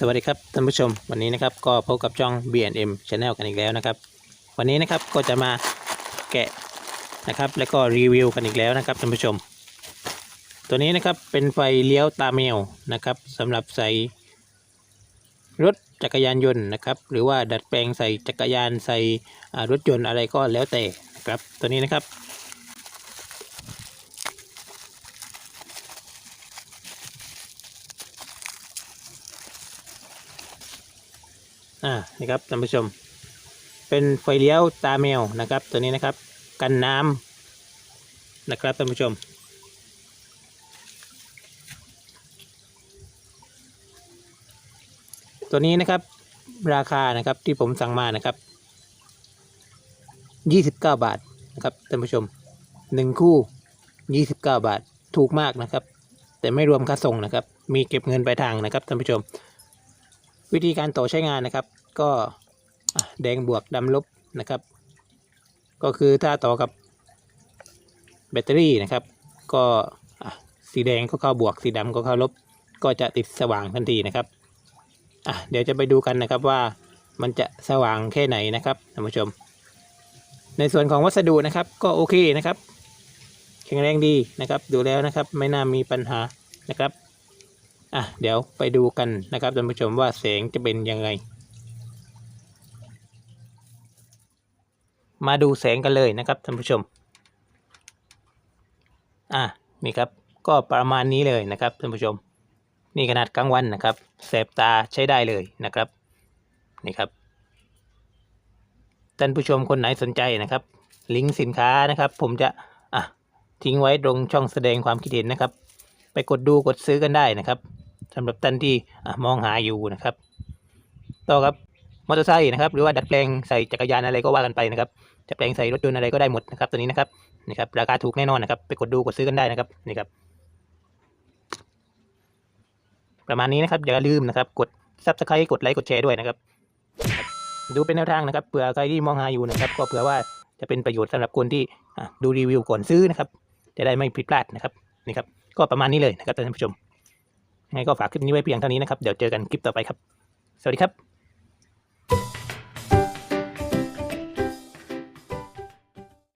สวัสดีครับท่านผู้ชมวันนี้นะครับก็พบกับช่อง B&M Channel กันอีกแล้วนะครับ วันนี้นะครับก็จะมาแกะนะครับ แล้วก็รีวิวกันอีกแล้วนะครับท่านผู้ชม ตัวนี้นะครับเป็นไฟเลี้ยวตาแมวนะครับสำหรับใส่รถจักรยานยนต์นะครับ หรือว่าดัดแปลงใส่จักรยานใส่รถยนต์อะไรก็แล้วแต่นะครับ ตัวนี้นะครับ อ่านี่ครับท่านผู้ชม เป็นไฟเลี้ยวตาแมวนะครับ ตัวนี้นะครับกันน้ำนะครับท่านผู้ชมตัวนี้นะครับราคานะครับที่ผมสั่งมานะครับ 29 บาทนะครับท่านผู้ชม 1 คู่ 29 บาทถูกมากนะครับ แต่ไม่รวมค่าส่งนะครับ มีเก็บเงินปลายทางนะครับท่านผู้ชม วิธีการต่อใช้งานนะครับ ก็แดงบวกดำลบนะครับ ก็คือถ้าต่อกับแบตเตอรี่นะครับ ก็สีแดงก็เข้าบวกสีดำก็เข้าลบ ก็จะติดสว่างทันทีนะครับเดี๋ยวจะไปดูกันนะครับว่ามันจะสว่างแค่ไหนนะครับท่านผู้ชม ในส่วนของวัสดุนะครับ ก็โอเคนะครับ แข็งแรงดีนะครับ ดูแล้วนะครับ ไม่น่ามีปัญหานะครับ อะเดี๋ยวไปดูกันนะครับท่านผู้ชมว่าแสงจะเป็นยังไง มาดูแสงกันเลยนะครับท่านผู้ชม อะนี่ครับก็ประมาณนี้เลยนะครับท่านผู้ชม นี่ขนาดกลางวันนะครับแสบตาใช้ได้เลยนะครับนี่ครับท่านผู้ชมคนไหนสนใจนะครับ ลิงก์สินค้านะครับ ผมจะอะทิ้งไว้ตรงช่องแสดงความคิดเห็นนะครับ ไปกดดูกดซื้อกันได้นะครับ สำหรับท่านที่มองหาอยู่นะครับ ต่อครับมอเตอร์ไซค์นะครับ หรือว่าดัดแปลงใส่จักรยานอะไรก็ว่ากันไปนะครับจะแปลงใส่รถยนต์อะไรก็ได้หมดนะครับตัวนี้นะครับนี่ครับราคาถูกแน่นอนนะครับ ไปกดดูกดซื้อกันได้นะครับนี่ครับ ประมาณนี้นะครับอย่าลืมนะครับ กด subscribe กดไลค์กดแชร์ด้วยนะครับ ดูเป็นแนวทางนะครับเผื่อใครที่มองหาอยู่นะครับ ก็เผื่อว่าจะเป็นประโยชน์สำหรับคนที่ดูรีวิวก่อนซื้อนะครับ จะได้ไม่ผิดพลาดนะครับนี่ครับ ก็ประมาณนี้เลยนะครับท่านผู้ชม งไงก็ฝากคลิปนี้ไว้เพียงเท่านี้นะครับ เดี๋ยวเจอกันคลิปต่อไปครับ สวัสดีครับ